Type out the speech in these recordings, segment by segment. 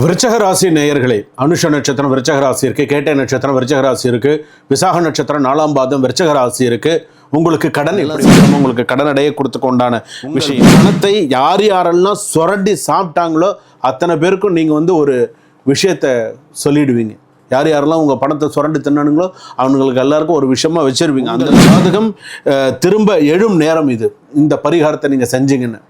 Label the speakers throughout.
Speaker 1: விருச்சக ராசி நேயர்களே அனுஷ நட்சத்திரம் விருச்சக ராசி இருக்கு கேட்டை நட்சத்திரம் விருச்சக ராசி இருக்கு விசாக நட்சத்திரம் நாலாம் பாதம் விருச்சக ராசி இருக்கு. உங்களுக்கு கடன்? உங்களுக்கு கடன் அடைய கொடுத்துக்க உண்டான விஷயம். பணத்தை யார் யாரெல்லாம் சுரண்டி சாப்பிட்டாங்களோ அத்தனை பேருக்கும் நீங்க வந்து ஒரு விஷயத்த சொல்லிடுவீங்க. யார் யாரெல்லாம் உங்க பணத்தை சுரண்டி தின்னானுங்களோ அவங்களுக்கு எல்லாருக்கும் ஒரு விஷயமா வச்சிருவீங்க. அந்த ஜாதகம் திரும்ப எழும் நேரம் இது. இந்த பரிகாரத்தை நீங்க செஞ்சீங்கன்னு.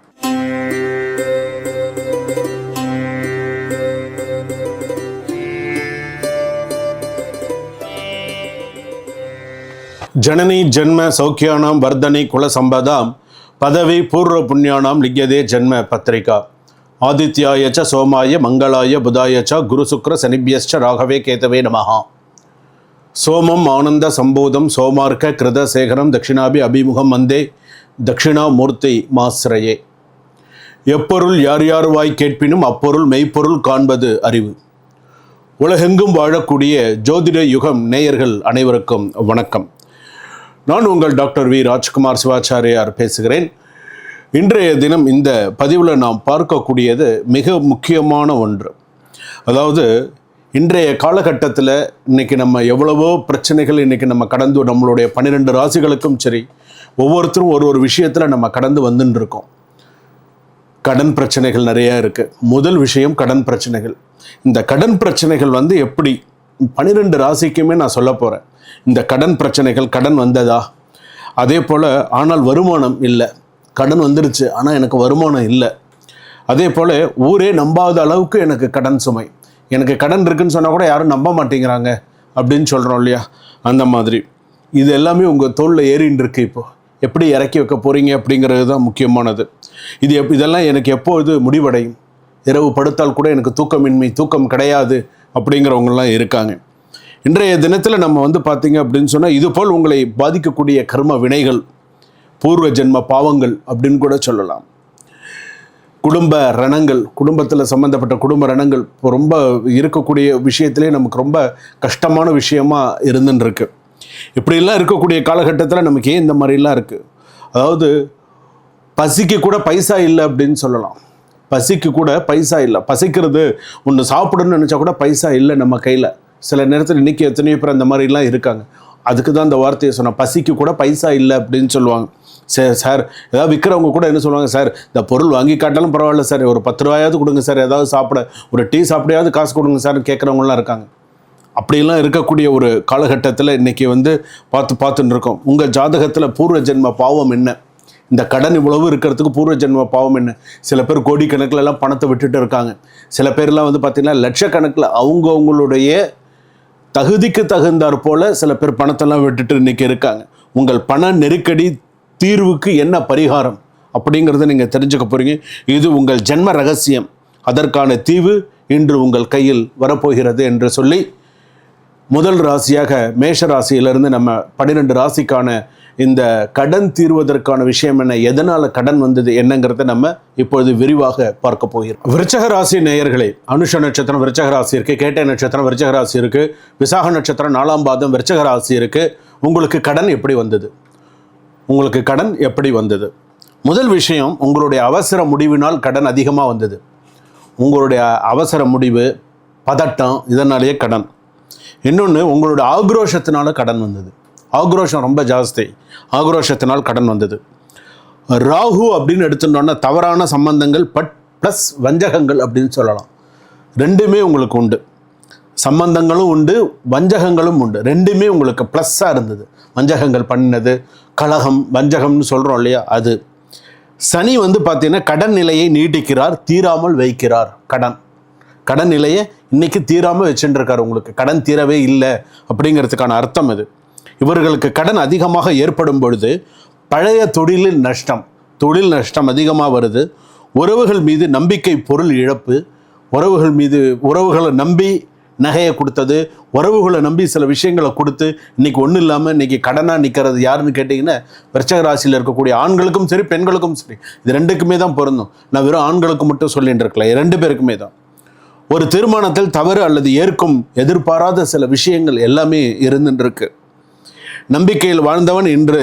Speaker 1: ஜனனி ஜென்ம சௌக்கியானாம் வர்தனை குல சம்பதாம் பதவி பூர்வ புண்ணியானாம் லிங்கதே ஜென்ம பத்திரிகா. ஆதித்யாய ச சோமாய மங்களாய புதாய ச குரு சுக்ர சனிபியஸ்ச ராகவே கேதவே நமஹா. சோமம் ஆனந்த சம்போதம் சோமார்க்க கிருத சேகரம் தட்சிணாபி அபிமுகம் வந்தே தட்சிணாமூர்த்தி மாஸ்ரயே எப்பொருள் யார் யார் வாய் கேட்பினும் அப்பொருள் மெய்ப்பொருள் காண்பது அறிவு. உலகெங்கும் வாழக்கூடிய ஜோதிட யுகம் நேயர்கள் அனைவருக்கும் வணக்கம். நான் உங்கள் டாக்டர் வி ராஜ்குமார் சிவாச்சாரியார் பேசுகிறேன். இன்றைய தினம் இந்த பதிவில் நாம் பார்க்கக்கூடியது மிக முக்கியமான ஒன்று. அதாவது இன்றைய காலகட்டத்தில் இன்னைக்கு நம்ம எவ்வளவோ பிரச்சனைகள் இன்னைக்கு நம்ம கடந்து நம்மளுடைய பன்னிரெண்டு ராசிகளுக்கும் சரி ஒவ்வொருத்தரும் ஒரு ஒரு விஷயத்தில் நம்ம கடந்து வந்துன்னு இருக்கோம் கடன் பிரச்சனைகள் நிறையா இருக்குது முதல் விஷயம் கடன் பிரச்சனைகள். இந்த கடன் பிரச்சனைகள் வந்து எப்படி? பன்னிரெண்டு ராசிக்குமே நான் சொல்ல போகிறேன் இந்த கடன் பிரச்சனைகள் கடன் வந்ததா? அதே போல் ஆனால் வருமானம் இல்லை. கடன் வந்துடுச்சு ஆனால் எனக்கு வருமானம் இல்லை. அதே போல் ஊரே நம்பாத அளவுக்கு எனக்கு கடன் சுமை. எனக்கு கடன் இருக்குன்னு சொன்னால் கூட யாரும் நம்ப மாட்டேங்கிறாங்க அப்படின்னு சொல்கிறோம் இல்லையா? அந்த மாதிரி. இது எல்லாமே உங்கள் தோளில் ஏறின்னு இருக்கு இப்போ. எப்படி இறக்கி வைக்க போகிறீங்க அப்படிங்கிறது தான் முக்கியமானது. இது எப் இதெல்லாம் எனக்கு எப்போது முடிவடையும்? இரவு படுத்தால் கூட எனக்கு தூக்கமின்மை தூக்கம் கிடையாது அப்படிங்கிறவங்கலாம் இருக்காங்க. இன்றைய தினத்தில் நம்ம வந்து பார்த்தீங்க அப்படின்னு சொன்னால் இதுபோல் உங்களை பாதிக்கக்கூடிய கர்ம வினைகள் பூர்வ ஜென்ம பாவங்கள் அப்படின்னு கூட சொல்லலாம். குடும்ப ரணங்கள் குடும்பத்தில் சம்மந்தப்பட்ட குடும்ப ரணங்கள் இப்போ ரொம்ப இருக்கக்கூடிய விஷயத்திலே நமக்கு ரொம்ப கஷ்டமான விஷயமா இருந்துன்னு இப்படிலாம் இருக்கக்கூடிய காலகட்டத்தில் நமக்கு ஏன் இந்த மாதிரிலாம் இருக்குது அதாவது பசிக்கு கூட பைசா இல்லை அப்படின்னு சொல்லலாம். பசிக்கு கூட பைசா இல்லை. பசிக்கிறது ஒன்று சாப்பிடணும்னு நினச்சா கூட பைசா இல்லை நம்ம கையில். சில நேரத்தில் இன்றைக்கி எத்தனையோ பேர் அந்த மாதிரிலாம் இருக்காங்க. அதுக்கு தான் இந்த வார்த்தையை சொன்னேன் பசிக்கு கூட பைசா இல்லை அப்படின்னு சொல்லுவாங்க. சரி சார் ஏதாவது விற்கிறவங்க கூட என்ன சொல்லுவாங்க? சார் இந்த பொருள் வாங்கி காட்டாலும் பரவாயில்ல சார். ஒரு பத்து ரூபாயாவது கொடுங்க சார். ஏதாவது சாப்பிட ஒரு டீ சாப்பிடையாவது காசு கொடுங்க சார் கேட்குறவங்களாம் இருக்காங்க. அப்படிலாம் இருக்கக்கூடிய ஒரு காலகட்டத்தில் இன்றைக்கி வந்து பார்த்து பார்த்துன்னு இருக்கோம். உங்கள் ஜாதகத்தில் பூர்வ ஜென்ம பாவம் என்ன? இந்த கடன் இவ்வளவு இருக்கிறதுக்கு பூர்வ ஜென்ம பாவம் என்ன? சில பேர் கோடிக்கணக்கில் எல்லாம் பணத்தை விட்டுட்டு இருக்காங்க. சில பேர்லாம் வந்து பார்த்திங்கன்னா லட்சக்கணக்கில் அவங்கவுங்களுடைய தகுதிக்கு தகுந்தாற் போல சில பேர் பணத்தெல்லாம் விட்டுட்டு இன்னைக்கு இருக்காங்க. உங்கள் பண நெருக்கடி தீர்வுக்கு என்ன பரிகாரம் அப்படிங்கிறத நீங்கள் தெரிஞ்சுக்க போகிறீங்க இது உங்கள் ஜென்ம ரகசியம். அதற்கான தீவு இன்று உங்கள் கையில் வரப்போகிறது என்று சொல்லி முதல் ராசியாக மேஷ ராசியிலிருந்து நம்ம பன்னிரெண்டு ராசிக்கான இந்த கடன் தீர்வதற்கான விஷயம் என்ன? எதனால கடன் வந்தது என்னங்கிறத நம்ம இப்பொழுது விரிவாக பார்க்க போகிறோம். விருச்சக ராசி நேயர்களே அனுஷ நட்சத்திரம் விருச்சக ராசி இருக்கு கேட்டை நட்சத்திரம் விருச்சக ராசி இருக்கு விசாக நட்சத்திரம் நாலாம் பாதம் விருச்சக ராசி இருக்கு. உங்களுக்கு கடன் எப்படி வந்தது? உங்களுக்கு கடன் எப்படி வந்தது? முதல் விஷயம் உங்களுடைய அவசர முடிவினால் கடன் அதிகமாக வந்தது. உங்களுடைய அவசர முடிவு பதட்டம் இதனாலேயே கடன். இன்னொன்று உங்களுடைய ஆக்ரோஷத்தினால கடன் வந்தது. ஆக்ரோஷம் ரொம்ப ஜாஸ்தி. ஆக்ரோஷத்தினால் கடன் வந்தது. ராகு அப்படின்னு எடுத்துட்டோன்னா தவறான சம்பந்தங்கள் பட் ப்ளஸ் வஞ்சகங்கள் அப்படின்னு சொல்லலாம். ரெண்டுமே உங்களுக்கு உண்டு. சம்பந்தங்களும் உண்டு வஞ்சகங்களும் உண்டு. ரெண்டுமே உங்களுக்கு ப்ளஸ்ஸாக இருந்தது. வஞ்சகங்கள் பண்ணது கலகம் வஞ்சகம்னு சொல்கிறோம் இல்லையா அது. சனி வந்து பார்த்தீங்கன்னா கடன் நிலையை நீட்டிக்கிறார் தீராமல் வைக்கிறார் கடன். கடன் நிலையை இன்றைக்கி தீராமல் வச்சுட்டுருக்கார் உங்களுக்கு. கடன் தீரவே இல்லை அப்படிங்கிறதுக்கான அர்த்தம் இது இவர்களுக்கு கடன் அதிகமாக ஏற்படும் பொழுது பழைய தொழிலில் நஷ்டம் தொழில் நஷ்டம் அதிகமாக வருது. உறவுகள் மீது நம்பிக்கை பொருள் இழப்பு உறவுகள் மீது உறவுகளை நம்பி நகையை கொடுத்தது உறவுகளை நம்பி சில விஷயங்களை கொடுத்து இன்னைக்கு ஒன்றும் இல்லாமல் இன்னைக்கு கடனாக நிற்கிறது யாருன்னு கேட்டிங்கன்னா விருச்சக ராசியில் இருக்கக்கூடிய ஆண்களுக்கும் சரி பெண்களுக்கும் சரி இது ரெண்டுக்குமே தான் பொருந்தும். நான் வெறும் ஆண்களுக்கு மட்டும் சொல்லிட்டு இருக்கல ரெண்டு பேருக்குமே தான். ஒரு திருமணத்தில் தவறு அல்லது ஏற்கும் எதிர்பாராத சில விஷயங்கள் எல்லாமே இருந்துட்டு இருக்குது நம்பிக்கையில் வாழ்ந்தவன் இன்று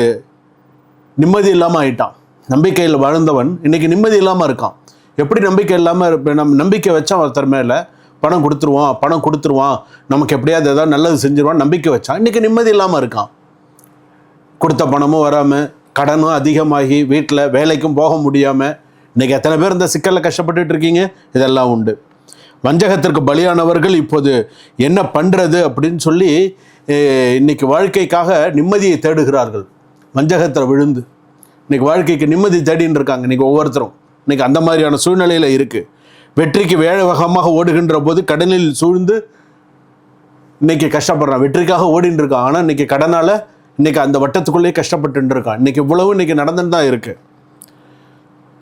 Speaker 1: நிம்மதி இல்லாமல் ஆயிட்டான். நம்பிக்கையில் வாழ்ந்தவன் இன்றைக்கி நிம்மதி இல்லாமல் இருக்கான். எப்படி நம்பிக்கை இல்லாமல் இருப்பேன் நம்ம நம்பிக்கை வச்சான் ஒருத்தர் மேலே பணம் கொடுத்துருவான் பணம் கொடுத்துருவான் நமக்கு எப்படியாவது ஏதாவது நல்லது செஞ்சிருவான் நம்பிக்கை வச்சான். இன்றைக்கி நிம்மதி இல்லாமல் இருக்கான். கொடுத்த பணமும் வராமல் கடனும் அதிகமாகி வீட்டில் வேலைக்கும் போக முடியாமல் இன்றைக்கி எத்தனை பேர் இந்த சிக்கலில் கஷ்டப்பட்டுட்டு இருக்கீங்க? இதெல்லாம் உண்டு. வஞ்சகத்திற்கு பலியானவர்கள் இப்போது என்ன பண்ணுறது அப்படின்னு சொல்லி இன்னைக்கு வாழ்க்கைக்காக நிம்மதியை தேடுகிறார்கள். வஞ்சகத்தில் விழுந்து. இன்னைக்கு வாழ்க்கைக்கு நிம்மதி தேடின்னு இருக்காங்க. இன்றைக்கி ஒவ்வொருத்தரும். இன்னைக்கு அந்த மாதிரியான சூழ்நிலையில் இருக்குது வெற்றிக்கு வேகமாக ஓடுகின்ற போது கடலில் சூழ்ந்து இன்னைக்கு கஷ்டப்படுறான். வெற்றிக்காக ஓடின்னு இருக்கான். ஆனால் இன்றைக்கி கடனால் இன்னைக்கு அந்த வட்டத்துக்குள்ளேயே கஷ்டப்பட்டு இருக்கான். இன்னைக்கு இவ்வளவு இன்னைக்கு நடந்துட்டு தான் இருக்குது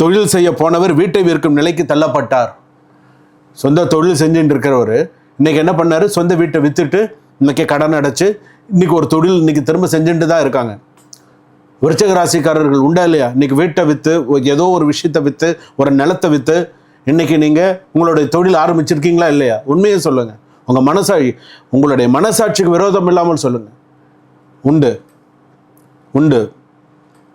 Speaker 1: தொழில் செய்ய போனவர் வீட்டை விற்கும் நிலைக்கு தள்ளப்பட்டார். சொந்த தொழில் செஞ்சுட்டு இருக்கிறவர். இன்னைக்கு என்ன பண்ணாரு? சொந்த வீட்டை விற்றுட்டு இன்றைக்கி கடன் அடைச்சு இன்றைக்கி ஒரு தொழில் இன்றைக்கி திரும்ப செஞ்சுட்டு தான் இருக்காங்க. விருச்சக ராசிக்காரர்கள் உண்டா இல்லையா? இன்னைக்கு வீட்டை விற்று ஏதோ ஒரு விஷயத்தை விற்று ஒரு நிலத்தை விற்று இன்றைக்கி நீங்கள் உங்களுடைய தொழில் ஆரம்பிச்சிருக்கீங்களா இல்லையா? உண்மையை சொல்லுங்கள் உங்கள் மனசாட்சி உங்களுடைய மனசாட்சிக்கு விரோதம் இல்லாமல் சொல்லுங்கள் உண்டு. உண்டு.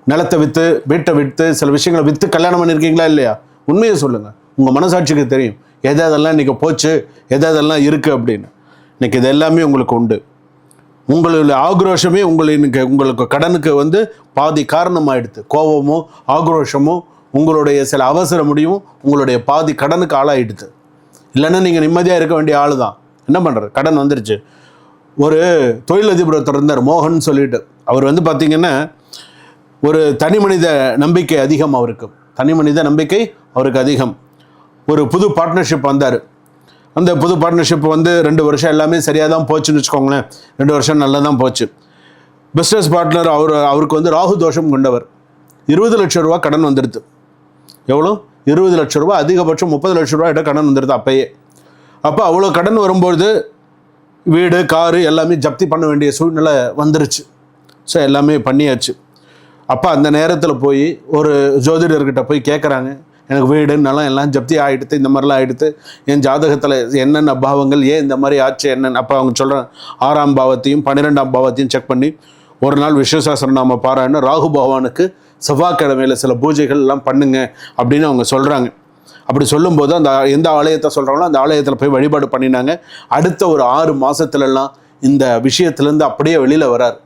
Speaker 1: நிலத்தை விற்று வீட்டை விற்று சில விஷயங்களை விற்று கல்யாணம் பண்ணியிருக்கீங்களா இல்லையா? உண்மையை சொல்லுங்கள் உங்கள் மனசாட்சிக்கு தெரியும். எது அதெல்லாம் இன்றைக்கி போச்சு? எது அதெல்லாம் இருக்குது அப்படின்னு. இன்னைக்கு இது எல்லாமே உங்களுக்கு உண்டு. உங்களுடைய ஆக்ரோஷமே உங்களின் உங்களுக்கு கடனுக்கு வந்து பாதி காரணமாயிடுது. கோபமோ ஆக்ரோஷமோ உங்களுடைய சில அவசர முடிவும் உங்களுடைய பாதி கடனுக்கு ஆளாயிடுது. இல்லைன்னா நீங்கள் நிம்மதியாக இருக்க வேண்டிய ஆள் தான் என்ன பண்ணுறது கடன் வந்துருச்சு. ஒரு தொழிலதிபர் ஒருத்தர் இருந்தார் மோகன் சொல்லிட்டு. அவர் வந்து பார்த்திங்கன்னா ஒரு தனி மனித நம்பிக்கை அதிகம் அவருக்கு. தனி மனித நம்பிக்கை அவருக்கு அதிகம். ஒரு புது பார்ட்னர்ஷிப் வந்தார். அந்த புது பார்ட்னர்ஷிப் வந்து ரெண்டு வருஷம் எல்லாமே சரியாக தான் போச்சுன்னு வச்சுக்கோங்களேன். ரெண்டு வருஷம் நல்லா தான் போச்சு. பிஸ்னஸ் பார்ட்னர் அவர் அவருக்கு வந்து ராகு தோஷம் கொண்டவர். இருபது லட்சம் ரூபா கடன் வந்துடுது. எவ்வளோ? இருபது லட்ச ரூபா அதிகபட்சம் முப்பது லட்ச ரூபா கிட்ட கடன் வந்துடுது அப்பயே. அப்போ அவ்வளோ கடன் வரும்போது வீடு காரு எல்லாமே ஜப்தி பண்ண வேண்டிய சூழ்நிலை வந்துருச்சு. ஸோ எல்லாமே பண்ணியாச்சு. அப்போ அந்த நேரத்தில் போய் ஒரு ஜோதிடர்கிட்ட போய் கேட்குறாங்க எனக்கு வீடு நிலம் எல்லாம் ஜப்தி ஆகிடுது இந்த மாதிரிலாம் ஆகிடுது என் ஜாதகத்தில் என்னென்ன பாவங்கள் ஏன் இந்த மாதிரி ஆச்சு என்னென்ன அப்போ அவங்க சொல்கிறாங்க ஆறாம் பாவத்தையும் பன்னிரெண்டாம் பாவத்தையும் செக் பண்ணி ஒரு நாள் விஸ்வசாஸ்திரம் நாம பாராயணம் ராகு பகவானுக்கு செவ்வாய்க்கிழமையில் சில பூஜைகள் எல்லாம் பண்ணுங்க அப்படின்னு அவங்க சொல்கிறாங்க அப்படி சொல்லும்போது அந்த எந்த ஆலயத்தை சொல்கிறாங்களோ அந்த ஆலயத்தில் போய் வழிபாடு பண்ணினாங்க. அடுத்த ஒரு ஆறு மாதத்துலலாம் இந்த விஷயத்துலேருந்து அப்படியே வெளியில் வரார்.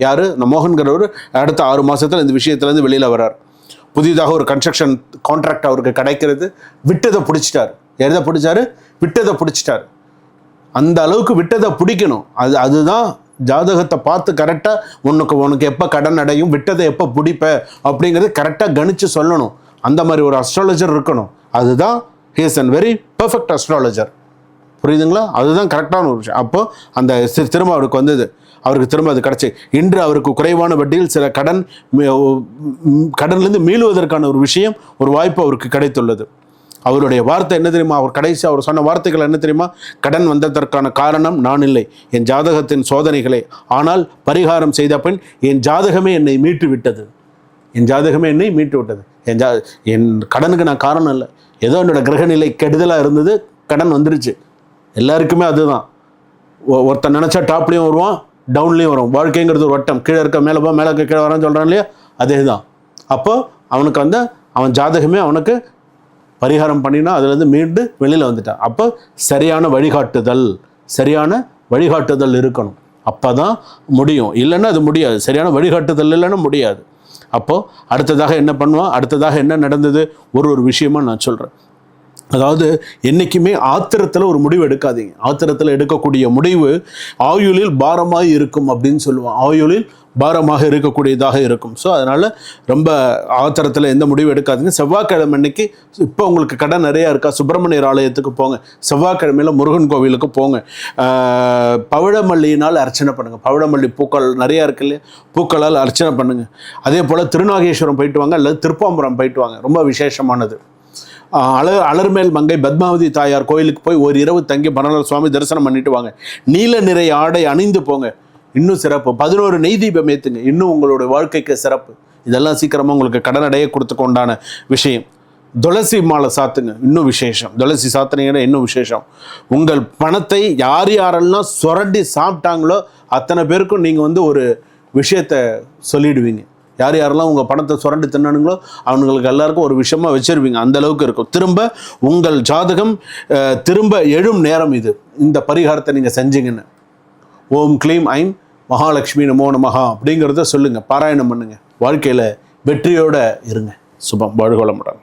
Speaker 1: யார்? இந்த மோகன்கிறவர் அடுத்த ஆறு மாதத்தில் இந்த விஷயத்துலேருந்து வெளியில் வரார். புதிதாக ஒரு கன்ஸ்ட்ரக்ஷன் கான்ட்ராக்ட் அவருக்கு கிடைக்கிறது. விட்டதை பிடிச்சிட்டார். எதை பிடிச்சாரு? விட்டதை பிடிச்சிட்டார். அந்த அளவுக்கு விட்டதை பிடிக்கணும். அது அதுதான் ஜாதகத்தை பார்த்து கரெக்டாக உனக்கு உனக்கு எப்போ கடன் அடையும் விட்டதை எப்போ பிடிப்ப அப்படிங்கிறது கரெக்டாக கணித்து சொல்லணும். அந்த மாதிரி ஒரு அஸ்ட்ராலஜர் இருக்கணும். அதுதான் he's and very perfect astrologer புரியுதுங்களா? அதுதான் கரெக்டான ஒரு விஷயம். அப்போது அந்த திரும்ப அவருக்கு வந்தது. அவருக்கு திரும்ப அது கிடச்சி. இன்று அவருக்கு குறைவான வட்டியில் சில கடன் கடன்லேருந்து மீளுவதற்கான ஒரு விஷயம் ஒரு வாய்ப்பு அவருக்கு கிடைத்துள்ளது. அவருடைய வார்த்தை என்ன தெரியுமா? அவர் கடைசி அவர் சொன்ன வார்த்தைகள் என்ன தெரியுமா? கடன் வந்ததற்கான காரணம் நான் இல்லை. என் ஜாதகத்தின் சோதனைகளை. ஆனால் பரிகாரம் செய்த பின் என் ஜாதகமே என்னை மீட்டு விட்டது என் ஜாதகமே என்னை மீட்டு விட்டது என் ஜா என் கடனுக்கு நான் காரணம் இல்லை. ஏதோ என்னோடய கிரகநிலை கெடுதலாக இருந்தது கடன் வந்துருச்சு. எல்லாருக்குமே அதுதான். ஒ- ஒருத்தன் நினச்சா டாப்லேயும் வருவான் டவுன்லேயும் வரும். வாழ்க்கைங்கிறது ஒரு வட்டம். கீழே இருக்க மேலே போ மேலே இருக்க கீழே வரான்னு சொல்கிறான் இல்லையா? அதே தான் அப்போது அவனுக்கு வந்து அவன் ஜாதகமே அவனுக்கு பரிகாரம் பண்ணினா அதுலேருந்து மீண்டு வெளியில் வந்துட்டான். அப்போ சரியான வழிகாட்டுதல் சரியான வழிகாட்டுதல் இருக்கணும். அப்போ தான் முடியும். இல்லைன்னா அது முடியாது. சரியான வழிகாட்டுதல் இல்லைன்னா முடியாது. அப்போது அடுத்ததாக என்ன பண்ணுவான்? அடுத்ததாக என்ன நடந்தது? ஒரு ஒரு விஷயமா நான் சொல்கிறேன் அதாவது என்றைக்குமே ஆத்திரத்தில் ஒரு முடிவு எடுக்காதீங்க. ஆத்திரத்தில் எடுக்கக்கூடிய முடிவு ஆயுளில் பாரமாக இருக்கும் அப்படின்னு சொல்லுவான் ஆயுளில் பாரமாக இருக்கக்கூடியதாக இருக்கும். ஸோ அதனால் ரொம்ப ஆத்திரத்தில் எந்த முடிவு எடுக்காதீங்க. செவ்வாய்க்கிழமை அன்னைக்கு இப்போ உங்களுக்கு கடை நிறையா இருக்கா? சுப்பிரமணியர் ஆலயத்துக்கு போங்க. செவ்வாய்க்கிழமையில் முருகன் கோவிலுக்கு போங்க. பவழமல்லியினால் அர்ச்சனை பண்ணுங்கள் பவழமல்லி பூக்கள் நிறையா இருக்கு இல்லையா? பூக்களால் அர்ச்சனை பண்ணுங்கள் அதே போல் திருநாகேஸ்வரம் போயிட்டு வாங்க. அல்லது திருப்பாம்புரம் போயிட்டு வாங்க. ரொம்ப விசேஷமானது. அலர் அலர்மேல் மங்கை பத்மாவதி தாயார் கோயிலுக்கு போய் ஒரு இரவு தங்கி பரநாள் சுவாமி தரிசனம் பண்ணிட்டு வாங்க. நீல நிறை ஆடை அணிந்து போங்க. இன்னும் சிறப்பு. பதினோரு நெய் தீபம் ஏற்றுங்க இன்னும் உங்களோட வாழ்க்கைக்கு சிறப்பு. இதெல்லாம் சீக்கிரமாக உங்களுக்கு கடன் அடைய கொடுத்துக்க உண்டான விஷயம். துளசி மாலை சாத்துங்க. இன்னும் விசேஷம். துளசி சாத்துனீங்கன்னா இன்னும் விசேஷம். உங்கள் பணத்தை யார் யாரெல்லாம் சுரண்டி சாப்பிட்டாங்களோ அத்தனை பேருக்கும் நீங்கள் வந்து ஒரு விஷயத்தை சொல்லிடுவீங்க. யார் யாரெல்லாம் உங்கள் பணத்தை சுரண்டு தின்னானுங்களோ அவங்களுக்கு எல்லாருக்கும் ஒரு விஷயமா வச்சிருவீங்க அந்த அளவுக்கு இருக்கும். திரும்ப உங்கள் ஜாதகம் திரும்ப எழும் நேரம் இது. இந்த பரிகாரத்தை நீங்கள் செஞ்சீங்கன்னு. ஓம் க்ளீம் ஐம் மகாலட்சுமி நமோ நமகா அப்படிங்கிறத சொல்லுங்கள் பாராயணம் பண்ணுங்கள் வாழ்க்கையில் வெற்றியோடு இருங்க. சுபம். வாழ்கோளமுடன்